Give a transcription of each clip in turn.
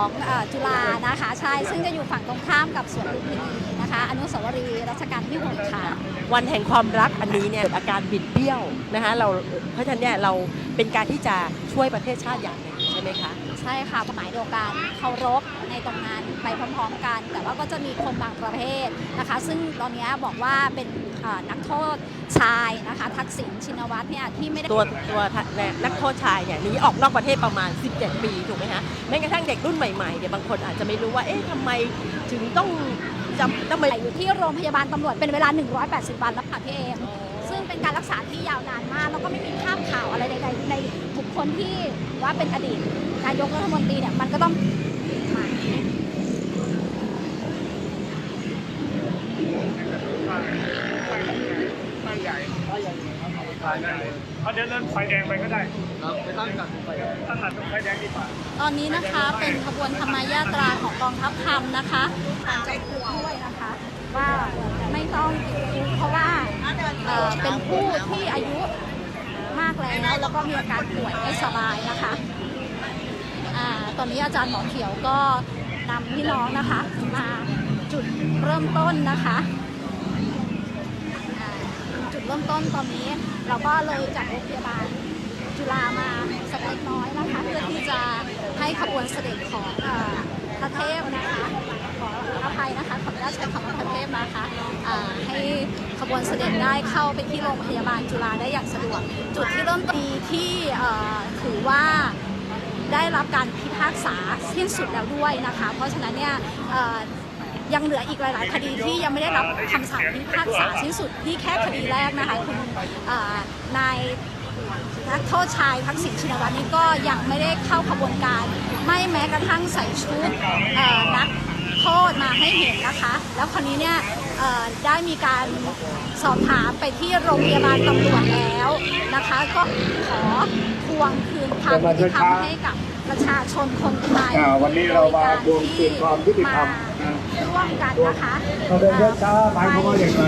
ของอจุฬานะคะใช่ซึ่งจะอยู่ฝั่งตรงข้ามกับสวนลุมพินีนะคะ อนุสาวรีย์รัชกาลที่หกค่ะ วันแห่งความรักอันนี้เนี่ยเกิดอาการบิดเบี้ยวนะคะเราเพราะฉะนั้นเนี่ยเราเป็นการที่จะช่วยประเทศชาติอย่างหนึ่งใช่ไหมคะ ใช่ค่ะหมายเดียวกันเคารพในตรงนั้นไปพร้อมๆกัน แต่ว่าก็จะมีคนบางประเภทนะคะ ซึ่งตอนนี้บอกว่าเป็นเอ่อนักโทษชายนะคะ ทักษิณชินวัตรเนี่ยที่ไม่ได้ตัวตัวนักโทษชายเนี่ยหนีออกนอกประเทศประมาณ 17 ปีถูกไหมคะแม้กระทั่งเด็กรุ่นใหม่ๆเนี่ยบางคนอาจจะไม่รู้ว่าเอ๊ะทำไมถึงต้องจำทำไมอยู่ที่โรงพยาบาลตำรวจเป็นเวลา 180 วันแล้วค่ะพี่เอมซึ่งเป็นการรักษาที่ยาวนานมาก แล้วก็ไม่มีภาพข่าวอะไรใดๆในบุ คคลที่ว่าเป็นอดีตนายกรัฐมนตรีเนี่ยมันก็ต้องเขาเดินเล่นไฟแดงไปก็ได้ครับไปตั้งกันไฟแดงตั้งหลักตรงไฟแดงดีกว่าตอนนี้นะคะเป็นขบวนธรรมยาตราของกองทัพธรรมนะคะการจะพูดด้วยนะคะ ว่าไม่ต้องติดคุกเพราะว่าเป็นผู้ แล้วแล้วก็มีอาการป่วยไม่สบายนะคะอ่าตอนนี้อาจารย์หมอเขียวก็นำพี่น้องนะคะ มาจุดเริ่มต้นนะคะอ่าจุดเริ่มต้นตอนนี้เราก็เลยจากโรงพยาบาลจุฬามาสักเล็กน้อยนะคะ เพื่อที่จะให้ขบวนเสด็จของพระเทพนะคะขออภัยนะคะขออนุญาตใช้คำว่าพระเทพนะคะให้ บวนเสด็จได้เข้าไปที่โรงพยาบาลจุฬาได้อย่างสะดวก จุดที่เริ่มต้นที่ถือว่าได้รับการพิพากษาสิ้นสุดแล้วด้วยนะคะ เพราะฉะนั้นเนี่ยยังเหลืออีกหลาย ๆ คดีที่ยังไม่ได้รับคำสั่งพิพากษาสิ้นสุดที่แค่คดีแรกนะคะคุณนายนักโทษชายทักษิณชินวัตรนี่ก็ยังไม่ได้เข้าขบวนการ ไม่แม้กระทั่งใส่ชุดนักโทษมาให้เห็นนะคะ แล้วคราวนี้เนี่ยได้มีการ สอบถามไปที่โรงพยาบาลตำรวจแล้วนะคะ ก็ขอทวงคืนความยุติธรรมให้กับประชาชนคนไทยอ่าวันนี้เรามาทวงคืนความยุติธรรมนะร่วมกันนะคะเราเดินช้าๆหมายความว่าอย่างไร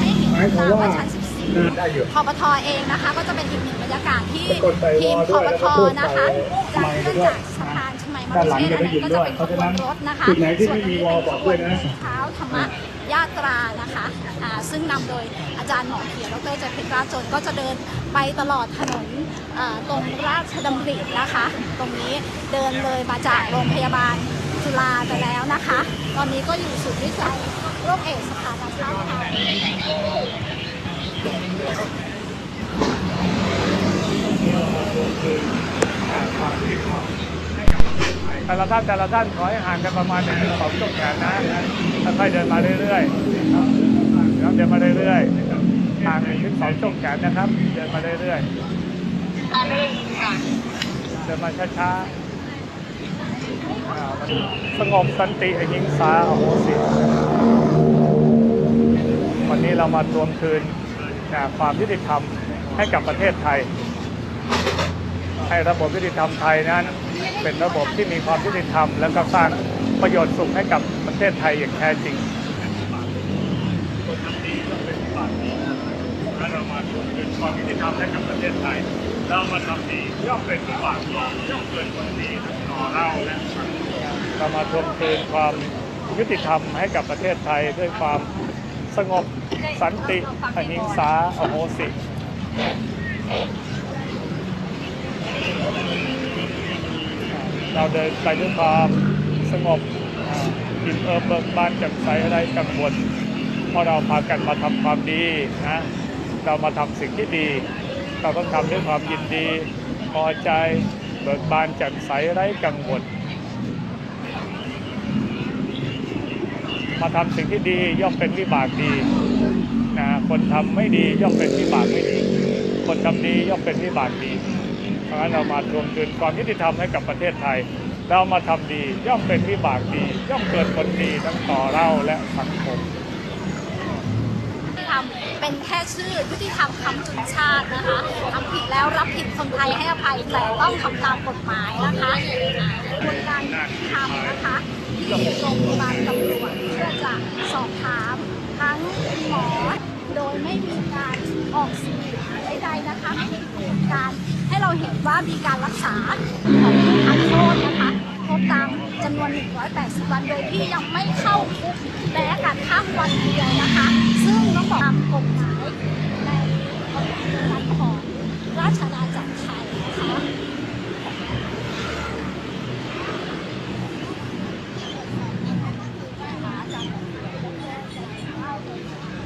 ให้เห็นหมายความว่าชั้น14ได้อยู่พปทเองนะคะ ก็จะเป็นอีกหนึ่งบรรยากาศที่กดใส่ทีมวอลพด้วยปแล้วทก็พูดนะคะใส่จะไมค์ขึ้นด้วยจากสะพานชมัยมด้านหลัรุงเชษจะได้ยินก็ด้จะวยเป็นเพราะฉะนั้นขบวนรถนะคะจุดไหนที่ไม่มีวอลบอกด้วยนะส่วนนี้เป็นขบวรถเท้าธรรม ยาตรานะคะอ่าซึ่งนำโดยอาจารย์หมอเขียวดรใจพชรราจนก็จะเดินไปตลอดถนนตรงราชดำรินะคะ ตรงนี้เดินเลยมาจากโรงพยาบาลจุฬาไปแล้วนะคะ ตอนนี้ก็อยู่ศูนย์วิจัยโรคเอดส์สภากาชาติไทย แต่ละท่านแต่ละท่านขอให้ห่างกันประมาณหนึ่งถึงสองช่วงแขนนะค่อยๆเดินมาเรื่อยๆครับเดินมาเรื่อยๆห่างหนึ่งถึงสองช่วงแขนนะครับ เดินมาเรื่อยๆเดินมาช้าๆสงบสันติอหิงสาโอโหสิวันนี้เรามาทวงคืนอ่ความยุติธรรมให้กับประเทศไทย ให้ระบบยุติธรรมไทยนั้น เป็นระบบที่มีความยุติธรรม และก็สร้างประโยชน์สุขให้กับประเทศไทยอย่างแท้จริงเรามาทวงคืนความยุติธรรมให้กับประเทศไทยเรามาทำดีย่อมเป็นวิบากดีย่อมเกิดผลดีทั้งต่อเราและสังคมเรามาทวงคืนความยุติธรรมให้กับประเทศไทยด้วยความสงบสันติอหิงสาอโหสิ เราเดินไปด้วยความสงบอิ่มเอิบเบิกบานแจ่มใสอะไรกังวลเพราะเราพากันมาทำความดีนะเรามาทำสิ่งที่ดี เราต้องทำด้วยความยินดีพอใจเบิกบานแจ่มใสไร้กังวลมาทำสิ่งที่ดีย่อมเป็นวิบากดีนะคนทำไม่ดีย่อมเป็นวิบากไม่ดี คนทำดีย่อมเป็นวิบากดีะฉะนั้นเรามาทวงคืนความยุติธรรมให้กับประเทศไทย เรามาทำดีย่อมเป็นวิบากดีย่อมเกิดผลดีทั้งต่อเราและสังคมยุติธรรมเป็นแค่ชื่อยุติธรรมคำจุนชาตินะคะทำผิดแล้วรับผิดคนไทยให้อภัยแต่ต้องทำตามกฎหมายนะคะอ่ากระบวนการยุติธรรมนะคะที่โรงพยาบาลตำรวจเพื่อจะสอบถามทั้งหมอโดยไม่มีการออกสื่อใดๆนะคะไม่มีกระบวนการ ให้เราเห็นว่ามีการรักษาของผู้พักโทษนะคะครบตามจำนวน 180 วันโดยที่ยังไม่เข้าคุกแม้กระทั่งวันเดียวนะคะ ซึ่งต้องบอกตามกฎหมายในกฎหมายของราชอาณาจักรไทยนะคะ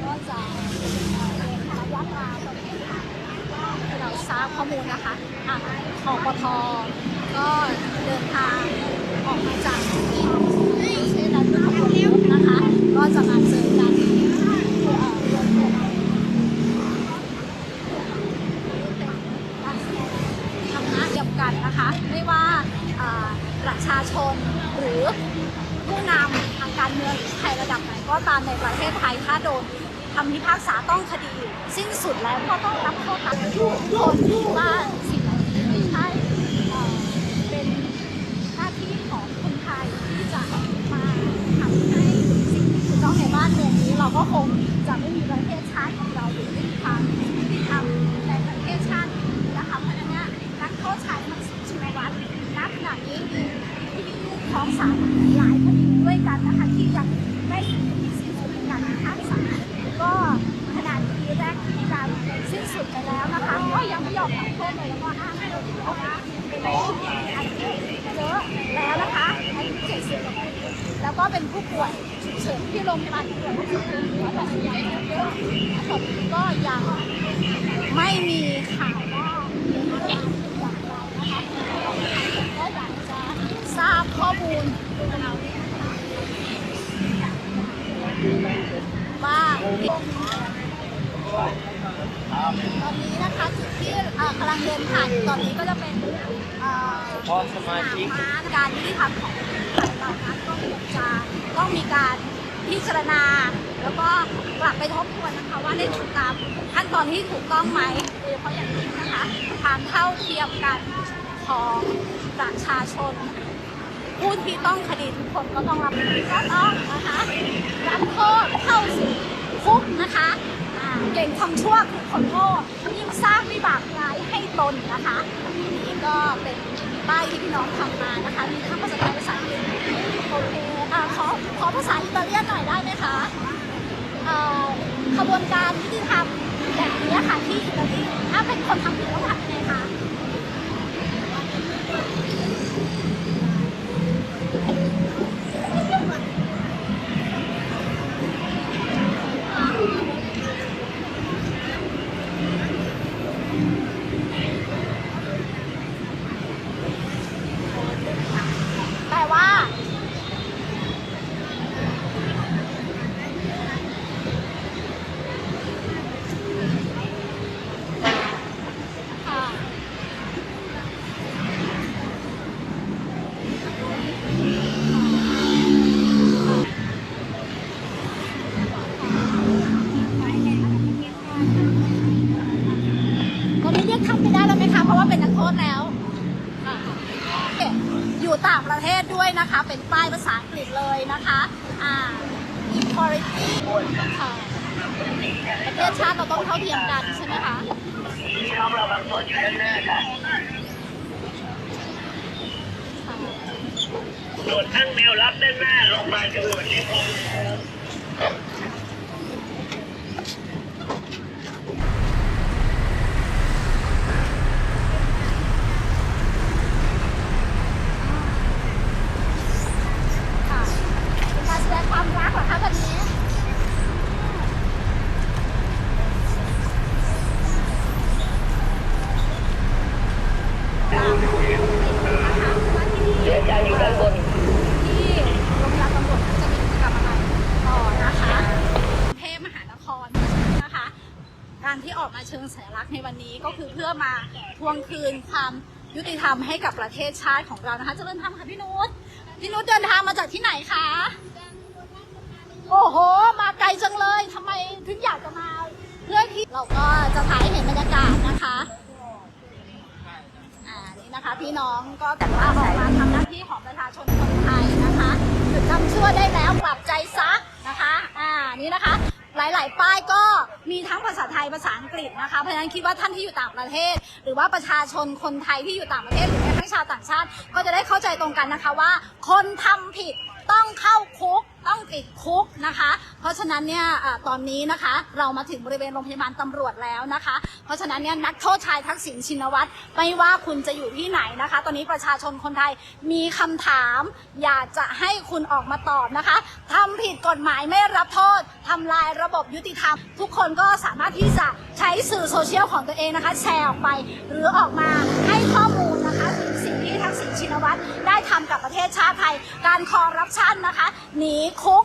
ก็จะระยะทางที่เรา ทราบข้อมูลนะคะอะคอปทก็เดินทางออกมาจากที่เช่นนั้นขบวนรถนะคะ ก็จะมาเจอกันที่เอ่อรถโรงาบาลทำหน้าเดียวกันนะคะ ไม่ว่าประชาชนหรือผู้นำทางการเมืองหรือใครระดับไหนก็ตามในประเทศไทยถ้าโดน คำพิพากษาต้องคดี สิ้นสุดแล้วก็ต้องรับโทษตามทุกคนว่าสิ่งเหล่านี้ไม่ใช่เอ่อเป็นหน้าที่ของคนไทยที่จะมาทำให้สิ่งที่ถูกต้องในบ้านเมืองนี้ เราก็คงจะไม่มีประเทศ แล้วก็อ้างว่าเป็นผู้ที่มีอายุเยอะแล้วนะคะอายุ70แล้วก็เป็นผู้ป่วยฉุกเฉินที่โรงพยาบาลตรวจเป็นหัวแต่ยังเยอะผลก็ยังไม่มีข่าวว่าเป็นอย่างไรนะคะก็อยากจะทราบข้อมูลว่าตอนนี้นะคะ กำลังเดินผ่านอยู่ตอนนี้ก็จะเป็นเอ่อพอสมาชิกสนม้การยุติธรรมของไทยเรานั้นก็คงจะต้องมีการพิจารณา แล้วก็กลับไปทบทวนนะคะว่าได้ทำตามขั้นตอนที่ถูกต้องไหมโดยเฉพาะอย่างยิ่งนะคะทางเท่าเทียมกันของประชาชน ผู้ที่ต้องคดีทุกคนก็ต้องรับก็ต้องนะคะรับโทษเข้าสู่คุกนะคะอ่าเก่งทำชั่วคือคนโง่ยิ่งสร้างวิบากร้าย ตนนะคะทีนี่ก็เป็นป้ายที่พี่น้องทำมานะคะ มีทั้งภาษาไทยภาษาอังกฤษโอเคอ่าขอขอภาษาอิตาเลียนหน่อยได้ไหมคะเอ่อขบวนการยุติธรรมแบบนี้ค่ะที่อิตาลีถ้าเป็นคนทำผิดต้องทำยังไงคะ แปลว่า ค่ะ ตอนนี้เรียกทำไม่ได้แล้วไหมคะ เพราะว่าเป็นนักโทษแล้วค่ะ อยู่ต่างประเทศด้วยนะคะ เป็นป้ายภาษาอังกฤษเลยนะคะอ่า equality ค่ะประเทศชาติเราต้องเท่าเทียมกันใช่ไหมคะค่ะตรวจทั้งแนวรับด้านหน้าโรงพยาบาลตรวจเนี่ยค่ะเป็นการแสดงความรักเหรอคะวันนี้ เสียใจอยู่ด้านบน ที่โรงพยาบาลตำรวจนั้นจะมีกิจกรรมอะไรต่อนะคะกรุงเทพมหานครนะคะ การที่ออกมาเชิงสัญลักษณ์ในวันนี้ก็คือเพื่อมาทวงคืนความยุติธรรมให้กับประเทศชาติของเรานะคะ เจริญธรรมค่ะพี่นุชพี่นุชเดินทางมาจากที่ไหนคะ โอ้โห มาไกลจังเลยทำไมถึงอยากจะมาเพื่อที่เราก็จะถ่ายให้เห็นบรรยากาศนะคะ อ่า นี่นะคะ พี่น้องก็แต่ว่าออกมาทำหน้าที่ ของประชาชนคนไทยนะคะหยุดทำชั่วได้แล้วกลับใจซักนะคะอ่านี่นะคะ หลาย ๆ ป้ายก็มีทั้งภาษาไทยภาษาอังกฤษนะคะเพราะฉะนั้นคิดว่าท่านที่อยู่ต่างประเทศ หรือว่าประชาชนคนไทยที่อยู่ต่างประเทศหรือแม้กระทั่งชาวต่างชาติ ก็จะได้เข้าใจตรงกันนะคะว่า คนทำผิดต้องเข้าคุก ต้องติดคุกนะคะ เพราะฉะนั้นเนี่ยตอนนี้นะคะเรามาถึงบริเวณโรงพยาบาลตำรวจแล้วนะคะ เพราะฉะนั้นเนี่ยนักโทษชายทักษิณชินวัตรไม่ว่าคุณจะอยู่ที่ไหนนะคะ ตอนนี้ประชาชนคนไทยมีคำถาม อยากจะให้คุณออกมาตอบนะคะทำผิดกฎหมายไม่รับโทษทำลายระบบยุติธรรม ทุกคนก็สามารถที่จะใช้สื่อโซเชียลของตัวเองนะคะ แชร์ออกไป หรือออกมาให้ข้อมูล ชินวัตรได้ทำกับประเทศชาติไทย การคอร์รัปชันนะคะ หนีคุก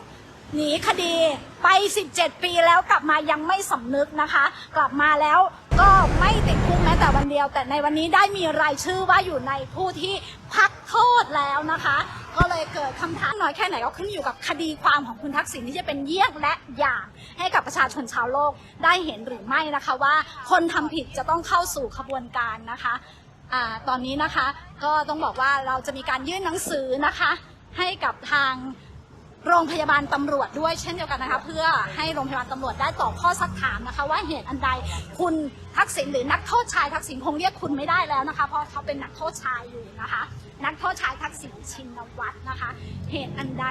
หนีคดีไป 17 ปีแล้วกลับมายังไม่สำนึกนะคะ กลับมาแล้วก็ไม่ติดคุกแม้แต่วันเดียว แต่ในวันนี้ได้มีรายชื่อว่าอยู่ในผู้ที่พักโทษแล้วนะคะ ก็เลยเกิดคำถามน้อยแค่ไหนก็ขึ้นอยู่กับคดีความของคุณทักษิณที่จะเป็นเยี่ยงและอย่างให้กับประชาชนชาวโลกได้เห็นหรือไม่นะคะว่า คนทำผิดจะต้องเข้าสู่ขบวนการนะคะ อ่าตอนนี้นะคะก็ต้องบอกว่าเราจะมีการยื่นหนังสือนะคะ ให้กับทางโรงพยาบาลตำรวจด้วยเช่นเดียวกันนะคะ เพื่อให้โรงพยาบาลตำรวจได้ตอบข้อสักถามนะคะ ว่าเหตุอันใดคุณทักษิณหรือนักโทษชายทักษิณคงเรียกคุณไม่ได้แล้วนะคะ เพราะเขาเป็นนักโทษชายอยู่นะคะ นักโทษชายทักษิณชินวัตรนะคะ เหตุอันใด